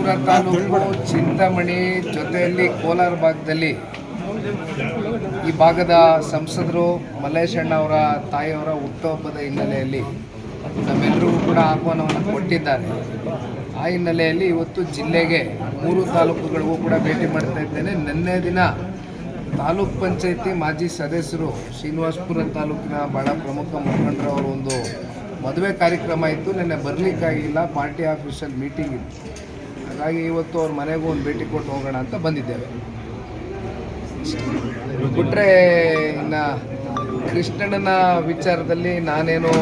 ಶ್ರೀನಿವಾಸಪುರ ತಾಲೂಕು ಚಿಂತಾಮಣಿ ಜೊತೆಯಲ್ಲಿ ಕೋಲಾರ ಭಾಗದಲ್ಲಿ ಈ ಭಾಗದ ಸಂಸದರು ಮಲ್ಲೇಶಣ್ಣ ಅವರ ತಾಯಿಯವರ ಹುಟ್ಟುಹಬ್ಬದ ಹಿನ್ನೆಲೆಯಲ್ಲಿ ನಮ್ಮೆಲ್ಲರಿಗೂ ಕೂಡ ಆಹ್ವಾನವನ್ನು ಕೊಟ್ಟಿದ್ದಾರೆ. ಆ ಹಿನ್ನೆಲೆಯಲ್ಲಿ ಇವತ್ತು ಜಿಲ್ಲೆಗೆ ಮೂರು ತಾಲೂಕುಗಳಿಗೂ ಕೂಡ ಭೇಟಿ ಮಾಡ್ತಾ ಇದ್ದೇನೆ. ನಿನ್ನೆ ದಿನ ತಾಲೂಕ್ ಪಂಚಾಯಿತಿ ಮಾಜಿ ಸದಸ್ಯರು ಶ್ರೀನಿವಾಸಪುರ ತಾಲೂಕಿನ ಭಾಳ ಪ್ರಮುಖ ಮುಖಂಡರವರ ಒಂದು ಮದುವೆ ಕಾರ್ಯಕ್ರಮ ಇತ್ತು. ನಿನ್ನೆ ಬರಲಿಕ್ಕಾಗಿಲ್ಲ, ಪಾರ್ಟಿ ಆಫೀಸಲ್ಲಿ ಮೀಟಿಂಗ್ ಇತ್ತು. ಹಾಗಾಗಿ ಇವತ್ತು ಅವ್ರ ಮನೆಗೂ ಒಂದು ಭೇಟಿ ಕೊಟ್ಟು ಹೋಗೋಣ ಅಂತ ಬಂದಿದ್ದೇವೆ. ಬಿಟ್ಟರೆ ಇನ್ನು ಕೃಷ್ಣನ ವಿಚಾರದಲ್ಲಿ ನಾನೇನು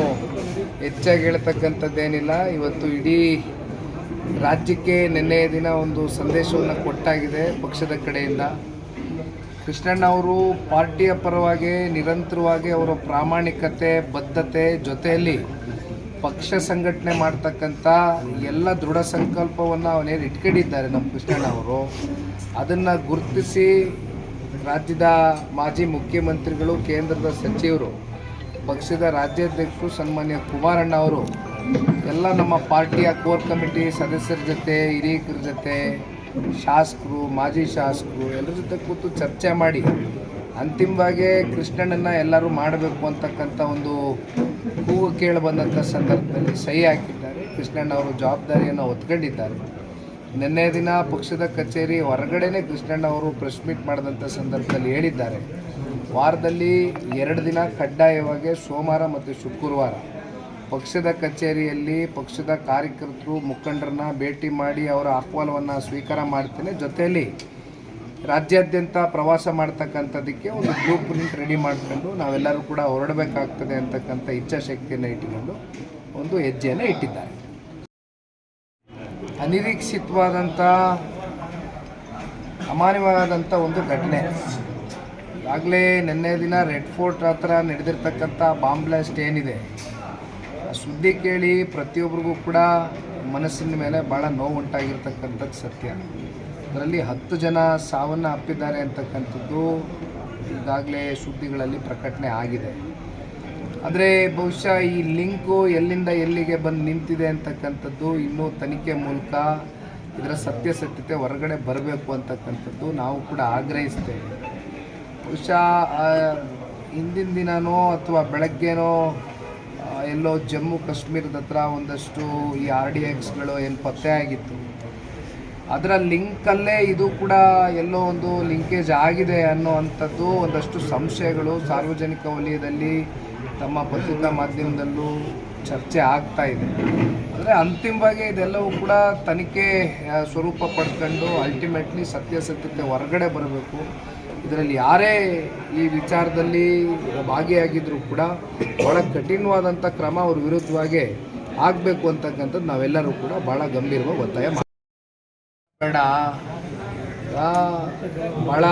ಹೆಚ್ಚಾಗಿ ಹೇಳ್ತಕ್ಕಂಥದ್ದೇನಿಲ್ಲ. ಇವತ್ತು ಇಡೀ ರಾಜ್ಯಕ್ಕೆ ನಿನ್ನೆಯ ದಿನ ಒಂದು ಸಂದೇಶವನ್ನು ಕೊಟ್ಟಾಗಿದೆ ಪಕ್ಷದ ಕಡೆಯಿಂದ. ಕೃಷ್ಣಣ್ಣ ಅವರು ಪಾರ್ಟಿಯ ಪರವಾಗಿ ನಿರಂತರವಾಗಿ ಅವರ ಪ್ರಾಮಾಣಿಕತೆ, ಬದ್ಧತೆ ಜೊತೆಯಲ್ಲಿ ಪಕ್ಷ ಸಂಘಟನೆ ಮಾಡ್ತಕ್ಕಂಥ ಎಲ್ಲ ದೃಢ ಸಂಕಲ್ಪವನ್ನು ಅವನೇನು ಇಟ್ಕೊಂಡಿದ್ದಾರೆ ನಮ್ಮ ಕೃಷ್ಣಣ್ಣ ಅವರು, ಅದನ್ನು ಗುರುತಿಸಿ ರಾಜ್ಯದ ಮಾಜಿ ಮುಖ್ಯಮಂತ್ರಿಗಳು, ಕೇಂದ್ರದ ಸಚಿವರು, ಪಕ್ಷದ ರಾಜ್ಯಾಧ್ಯಕ್ಷರು, ಸನ್ಮಾನ್ಯ ಕುಮಾರಣ್ಣ ಅವರು, ಎಲ್ಲ ನಮ್ಮ ಪಾರ್ಟಿಯ ಕೋರ್ ಕಮಿಟಿ ಸದಸ್ಯರ ಜೊತೆ, ಹಿರಿಯಕರ ಜೊತೆ, ಶಾಸಕರು, ಮಾಜಿ ಶಾಸಕರು ಎಲ್ಲರ ಜೊತೆ ಕೂತು ಚರ್ಚೆ ಮಾಡಿ ಅಂತಿಮವಾಗಿ ಕೃಷ್ಣನನ್ನು ಎಲ್ಲರೂ ಮಾಡಬೇಕು ಅಂತಕ್ಕಂಥ ಒಂದು ಕೂಗು ಕೇಳಿ ಬಂದಂಥ ಸಂದರ್ಭದಲ್ಲಿ ಸಹಿ ಹಾಕಿದ್ದಾರೆ. ಕೃಷ್ಣಣ್ಣ ಅವರು ಜವಾಬ್ದಾರಿಯನ್ನು ಒತ್ಕೊಂಡಿದ್ದಾರೆ ನಿನ್ನೆ ದಿನ ಪಕ್ಷದ ಕಚೇರಿ ಹೊರಗಡೆನೇ ಕೃಷ್ಣಣ್ಣ ಅವರು ಪ್ರೆಸ್ ಮೀಟ್ ಮಾಡಿದಂಥ ಸಂದರ್ಭದಲ್ಲಿ ಹೇಳಿದ್ದಾರೆ. ವಾರದಲ್ಲಿ ಎರಡು ದಿನ ಕಡ್ಡಾಯವಾಗಿ ಸೋಮವಾರ ಮತ್ತು ಶುಕ್ರವಾರ ಪಕ್ಷದ ಕಚೇರಿಯಲ್ಲಿ ಪಕ್ಷದ ಕಾರ್ಯಕರ್ತರು ಮುಖಂಡರನ್ನ ಭೇಟಿ ಮಾಡಿ ಅವರ ಅಹ್ವಾಲವನ್ನು ಸ್ವೀಕಾರ ಮಾಡ್ತೇನೆ. ಜೊತೆಯಲ್ಲಿ ರಾಜ್ಯಾದ್ಯಂತ ಪ್ರವಾಸ ಮಾಡ್ತಕ್ಕಂಥದ್ದಕ್ಕೆ ಒಂದು ಗ್ರೂಪ್ ಪ್ರಿಂಟ್ ರೆಡಿ ಮಾಡ್ಕೊಂಡು ನಾವೆಲ್ಲರೂ ಕೂಡ ಹೊರಡಬೇಕಾಗ್ತದೆ ಅಂತಕ್ಕಂಥ ಇಚ್ಛಾಶಕ್ತಿಯನ್ನು ಇಟ್ಟುಕೊಂಡು ಒಂದು ಹೆಜ್ಜೆಯನ್ನು ಇಟ್ಟಿದ್ದಾರೆ. ಅನಿರೀಕ್ಷಿತವಾದಂಥ, ಅಮಾನ್ಯವಾದಂಥ ಒಂದು ಘಟನೆ. ಆಗಲೇ ನಿನ್ನೆ ದಿನ ರೆಡ್ ಫೋರ್ಟ್ ಹತ್ರ ನಡೆದಿರ್ತಕ್ಕಂಥ ಬಾಂಬ್ ಬ್ಲಾಸ್ಟ್ ಏನಿದೆ ಸುದ್ದಿ ಕೇಳಿ ಪ್ರತಿಯೊಬ್ಬರಿಗೂ ಕೂಡ ಮನಸ್ಸಿನ ಮೇಲೆ ಭಾಳ ನೋವು ಉಂಟಾಗಿರ್ತಕ್ಕಂಥದ್ದು ಸತ್ಯ. ಅದರಲ್ಲಿ ಹತ್ತು ಜನ ಸಾವನ್ನು ಅಪ್ಪಿದ್ದಾರೆ ಅಂತಕ್ಕಂಥದ್ದು ಈಗಾಗಲೇ ಸುದ್ದಿಗಳಲ್ಲಿ ಪ್ರಕಟಣೆ ಆಗಿದೆ. ಆದರೆ ಬಹುಶಃ ಈ ಲಿಂಕು ಎಲ್ಲಿಂದ ಎಲ್ಲಿಗೆ ಬಂದು ನಿಂತಿದೆ ಅಂತಕ್ಕಂಥದ್ದು ಇನ್ನೂ ತನಿಖೆ ಮೂಲಕ ಇದರ ಸತ್ಯಸತ್ಯತೆ ಹೊರಗಡೆ ಬರಬೇಕು ಅಂತಕ್ಕಂಥದ್ದು ನಾವು ಕೂಡ ಆಗ್ರಹಿಸ್ತೇವೆ. ಬಹುಶಃ ಹಿಂದಿನ ದಿನನೋ ಅಥವಾ ಬೆಳಗ್ಗೆನೋ ಎಲ್ಲೋ ಜಮ್ಮು ಕಾಶ್ಮೀರದ ಹತ್ರ ಒಂದಷ್ಟು ಈ ಆರ್ ಡಿ ಎಕ್ಸ್ಗಳು ಏನು ಪತ್ತೆ ಆಗಿತ್ತು. ಅದರ ಲಿಂಕಲ್ಲೇ ಇದು ಕೂಡ ಎಲ್ಲೋ ಒಂದು ಲಿಂಕೇಜ್ ಆಗಿದೆ ಅನ್ನೋವಂಥದ್ದು ಒಂದಷ್ಟು ಸಂಶಯಗಳು ಸಾರ್ವಜನಿಕ ವಲಯದಲ್ಲಿ ತಮ್ಮ ಪತ್ರಿಕಾ ಮಾಧ್ಯಮದಲ್ಲೂ ಚರ್ಚೆ ಆಗ್ತಾ ಇದೆ ಅಂದರೆ ಅಂತಿಮವಾಗಿ ಇದೆಲ್ಲವೂ ಕೂಡ ತನಿಖೆ ಸ್ವರೂಪ ಪಡ್ಕೊಂಡು ಅಲ್ಟಿಮೇಟ್ಲಿ ಸತ್ಯಾಸತ್ಯತೆ ಹೊರಗಡೆ ಬರಬೇಕು ಇದರಲ್ಲಿ ಯಾರೇ ಈ ವಿಚಾರದಲ್ಲಿ ಭಾಗಿಯಾಗಿದ್ದರೂ ಕೂಡ ಭಾಳ ಕಠಿಣವಾದಂಥ ಕ್ರಮ ಅವ್ರ ವಿರುದ್ಧವಾಗಿ ಆಗಬೇಕು ಅಂತಕ್ಕಂಥದ್ದು ನಾವೆಲ್ಲರೂ ಕೂಡ ಭಾಳ ಗಂಭೀರವಾಗಿ ಒತ್ತಾಯ. ಬೇಡ. ಭಾಳ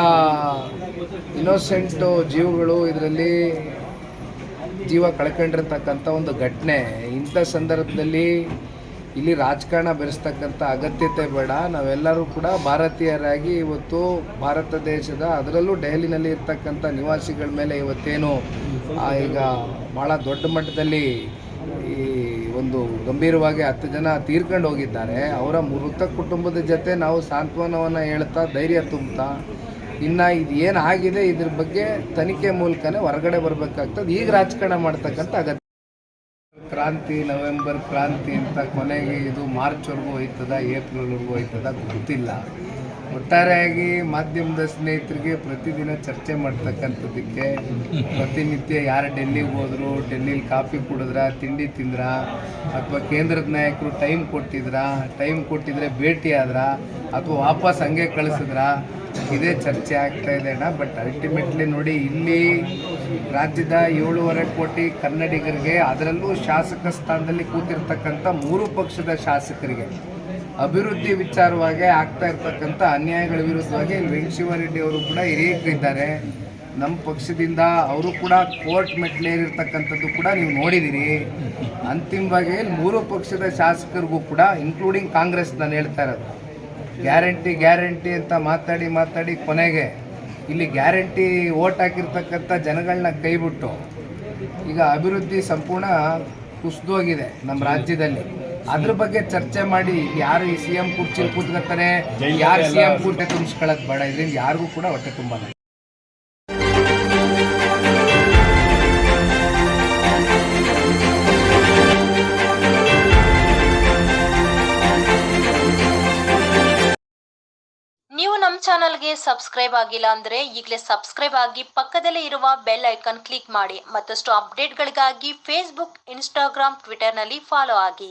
ಇನ್ನೋಸೆಂಟು ಜೀವಗಳು ಇದರಲ್ಲಿ ಜೀವ ಕಳ್ಕೊಂಡಿರ್ತಕ್ಕಂಥ ಒಂದು ಘಟನೆ. ಇಂಥ ಸಂದರ್ಭದಲ್ಲಿ ಇಲ್ಲಿ ರಾಜಕಾರಣ ಬೆರೆಸ್ತಕ್ಕಂಥ ಅಗತ್ಯತೆ ಬೇಡ. ನಾವೆಲ್ಲರೂ ಕೂಡ ಭಾರತೀಯರಾಗಿ ಇವತ್ತು ಭಾರತ ದೇಶದ ಅದರಲ್ಲೂ ದೆಹಲಿನಲ್ಲಿ ಇರ್ತಕ್ಕಂಥ ನಿವಾಸಿಗಳ ಮೇಲೆ ಇವತ್ತೇನು ಈಗ ಭಾಳ ದೊಡ್ಡ ಮಟ್ಟದಲ್ಲಿ ಈ ಒಂದು ಗಂಭೀರವಾಗಿ ಹತ್ತು ಜನ ತೀರ್ಕೊಂಡು ಹೋಗಿದ್ದಾರೆ. ಅವರ ಮೃತ ಕುಟುಂಬದ ಜೊತೆ ನಾವು ಸಾಂತ್ವನವನ್ನು ಹೇಳ್ತಾ ಧೈರ್ಯ ತುಂಬ್ತಾ, ಇನ್ನು ಇದು ಏನು ಆಗಿದೆ ಇದ್ರ ಬಗ್ಗೆ ತನಿಖೆ ಮೂಲಕನೇ ಹೊರಗಡೆ ಬರಬೇಕಾಗ್ತದೆ. ಈಗ ರಾಜಕಾರಣ ಮಾಡ್ತಕ್ಕಂಥ ಅಗತ್ಯ. ಕ್ರಾಂತಿ, ನವೆಂಬರ್ ಕ್ರಾಂತಿ ಅಂತ ಕೊನೆಗೆ ಇದು ಮಾರ್ಚ್ವರೆಗೂ ಹೋಯ್ತದ, ಏಪ್ರಿಲ್ವರೆಗೂ ಹೋಯ್ತದ ಗೊತ್ತಿಲ್ಲ. ಒಟ್ಟಾರೆಯಾಗಿ ಮಾಧ್ಯಮದ ಸ್ನೇಹಿತರಿಗೆ ಪ್ರತಿದಿನ ಚರ್ಚೆ ಮಾಡ್ತಕ್ಕಂಥದ್ದಕ್ಕೆ ಪ್ರತಿನಿತ್ಯ ಯಾರು ಡೆಲ್ಲಿಗೆ ಹೋದ್ರು, ಡೆಲ್ಲಿಲಿ ಕಾಫಿ ಕುಡಿದ್ರ, ತಿಂಡಿ ತಿಂದ್ರ, ಅಥವಾ ಕೇಂದ್ರದ ನಾಯಕರು ಟೈಮ್ ಕೊಟ್ಟಿದ್ರ ಟೈಮ್ ಕೊಟ್ಟಿದ್ರೆ ಭೇಟಿ ಆದ್ರ, ಅಥವಾ ವಾಪಸ್ ಹಂಗೆ ಕಳಿಸಿದ್ರ, ಇದೇ ಚರ್ಚೆ ಆಗ್ತಾ ಇದೆ ಅಣ್ಣ. ಬಟ್ ಅಲ್ಟಿಮೇಟ್ಲಿ ನೋಡಿ, ಇಲ್ಲಿ ರಾಜ್ಯದ ಏಳೂವರೆ ಕೋಟಿ ಕನ್ನಡಿಗರಿಗೆ, ಅದರಲ್ಲೂ ಶಾಸಕ ಸ್ಥಾನದಲ್ಲಿ ಕೂತಿರ್ತಕ್ಕಂಥ ಮೂರು ಪಕ್ಷದ ಶಾಸಕರಿಗೆ ಅಭಿವೃದ್ಧಿ ವಿಚಾರವಾಗಿ ಆಗ್ತಾ ಇರ್ತಕ್ಕಂಥ ಅನ್ಯಾಯಗಳ ವಿರುದ್ಧವಾಗಿ ವೆಂಕಟಶಿವರೆಡ್ಡಿ ಅವರು ಕೂಡ ಹಿರಿಯರಿದ್ದಾರೆ ನಮ್ಮ ಪಕ್ಷದಿಂದ ಅವರು ಕೂಡ ಕೋರ್ಟ್ ಮೆಟ್ಲೇರಿರ್ತಕ್ಕಂಥದ್ದು ಕೂಡ ನೀವು ನೋಡಿದ್ದೀರಿ. ಅಂತಿಮವಾಗಿ ಮೂರು ಪಕ್ಷದ ಶಾಸಕರಿಗೂ ಕೂಡ ಇನ್ಕ್ಲೂಡಿಂಗ್ ಕಾಂಗ್ರೆಸ್ ನಾನು ಹೇಳ್ತಾ ಇರೋದು. ಗ್ಯಾರಂಟಿ ಗ್ಯಾರಂಟಿ ಅಂತ ಮಾತಾಡಿ ಮಾತಾಡಿ ಕೊನೆಗೆ ಇಲ್ಲಿ ಗ್ಯಾರಂಟಿ ಓಟ್ ಹಾಕಿರ್ತಕ್ಕಂಥ ಜನಗಳನ್ನ ಕೈಬಿಟ್ಟು ಈಗ ಅಭಿವೃದ್ಧಿ ಸಂಪೂರ್ಣ ಕುಸಿದೋಗಿದೆ ನಮ್ಮ ರಾಜ್ಯದಲ್ಲಿ. ಅದ್ರ ಬಗ್ಗೆ ಚರ್ಚೆ ಮಾಡಿ ಯಾರು ಈ ಸಿ ಎಂ ಕುರ್ಚಿಲಿ ಕೂತ್ಕೊತಾರೆ ಯಾರು ಸಿಎಂ ಎಂ ತುಂಬಿಸ್ಕೊಳಕ್ ತುಂಬಿಸ್ಕೊಳ್ಳೋದು ಬೇಡ. ಇದರಿಂದ ಯಾರಿಗೂ ಕೂಡ ಹೊಟ್ಟೆ ತುಂಬಲ್ಲ. ನೀವು ನಮ್ಮ ಚಾನಲ್ಗೆ ಸಬ್ಸ್ಕ್ರೈಬ್ ಆಗಿಲ್ಲ ಅಂದ್ರೆ ಈಗಲೇ ಸಬ್ಸ್ಕ್ರೈಬ್ ಆಗಿ ಪಕ್ಕದಲ್ಲೇ ಇರುವ ಬೆಲ್ ಐಕಾನ್ ಕ್ಲಿಕ್ ಮಾಡಿ ಮತ್ತಷ್ಟು ಅಪ್ಡೇಟ್ಗಳಿಗಾಗಿ ಫೇಸ್ಬುಕ್ ಇನ್ಸ್ಟಾಗ್ರಾಮ್ ಟ್ವಿಟರ್ನಲ್ಲಿ ಫಾಲೋ ಆಗಿ.